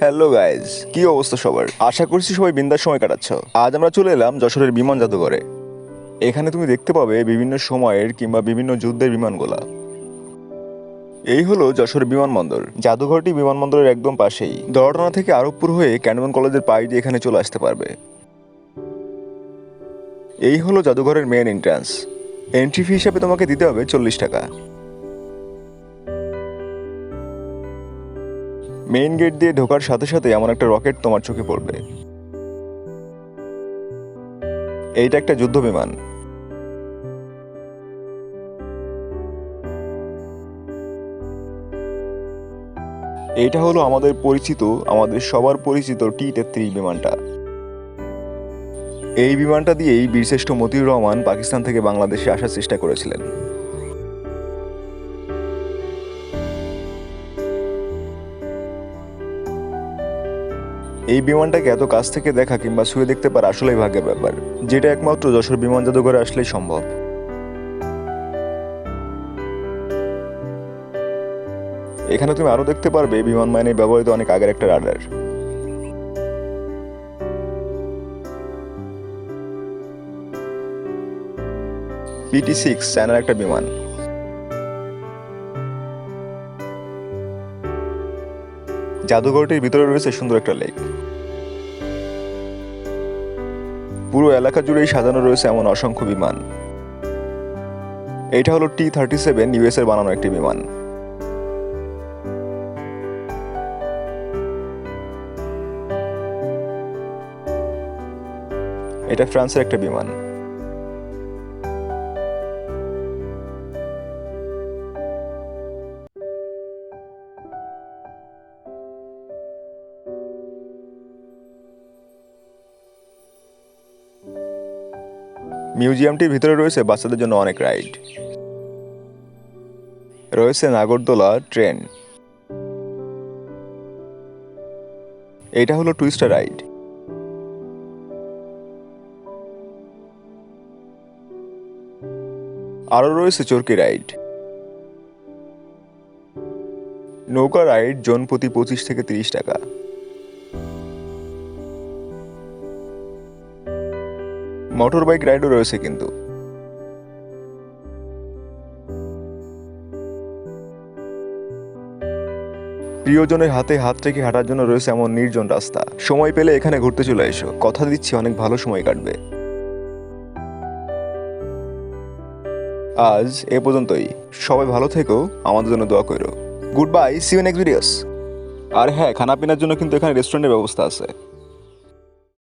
Hello guys কি অবস্থা সবার? আশা করছি সবাই বিন্দার সময় কাটাচ্ছ। আজ আমরা চলে এলাম যশোরের বিমান জাদুঘরে। এখানে তুমি দেখতে পাবে বিভিন্ন সময়ের কিংবা বিভিন্ন যুদ্ধের বিমানগুলা। এই হলো যশোর বিমানবন্দর। জাদুঘরটি বিমানবন্দরের একদম পাশেই। দরটানা থেকে আরবপুর হয়ে ক্যান্টনমেন্ট কলেজের পাশ দিয়ে এখানে চলে আসতে পারবে। এই হলো জাদুঘরের মেন এন্ট্রান্স এন্ট্রি ফি হিসাবে তোমাকে দিতে হবে চল্লিশ টাকা। মেইন গেট দিয়ে ঢোকার সাথে সাথে এমন একটা রকেট তোমার চোখে পড়বে। এইটা একটা যুদ্ধ বিমান এইটা হলো আমাদের পরিচিত, আমাদের সবার পরিচিত টি তেত্রিশ বিমানটা। এই বিমানটা দিয়েই বীরশ্রেষ্ঠ মতিউর রহমান পাকিস্তান থেকে বাংলাদেশে আসার চেষ্টা করেছিলেন। এই বিমানটাকে এত কাছ থেকে দেখা কিংবা ছুঁয়ে দেখতে পারা আসলেই ভাগ্যের ব্যাপার। যেটা একমাত্র যশোর বিমান জাদুঘরে আসলেই সম্ভব। এখানে তুমি আরও দেখতে পারবে বিমান মাইনে ব্যবহৃত অনেক আগের একটা রাডার। পিটি সিক্স চায়নার একটা বিমান। জাদুঘরটির ভিতরে রয়েছে সুন্দর একটা লেক পুরো এলাকা জুড়েই সাজানো রয়েছে এমন অসংখ্য বিমান। এটা হলো টি থার্টি সেভেন ইউএস এর বানানো একটি বিমান। এটা ফ্রান্সের একটা বিমান। মিউজিয়ামটির ভিতরে রয়েছে বাচ্চাদের জন্য অনেক রাইড। রয়েছে নাগরদোলা ট্রেন। এটা হলো টুইস্টার রাইড। আরও রয়েছে চরকি রাইড। নৌকা রাইড জন প্রতি পঁচিশ থেকে তিরিশ টাকা। মোটর বাইক রাইডও রয়েছে কিন্তু। প্রিয়জনের হাতে হাত রেখে হাঁটার জন্য রয়েছে এমন নির্জন রাস্তা। সময় পেলে এখানে ঘুরতে চলে এসো। কথা দিচ্ছি, অনেক ভালো সময় কাটবে। আজ এ পর্যন্তই। সবাই ভালো থেকো, আমাদের জন্য দোয়া করো। Good bye see you next videos আর হ্যাঁ খানা পিনার জন্য কিন্তু এখানে রেস্টুরেন্টের ব্যবস্থা আছে।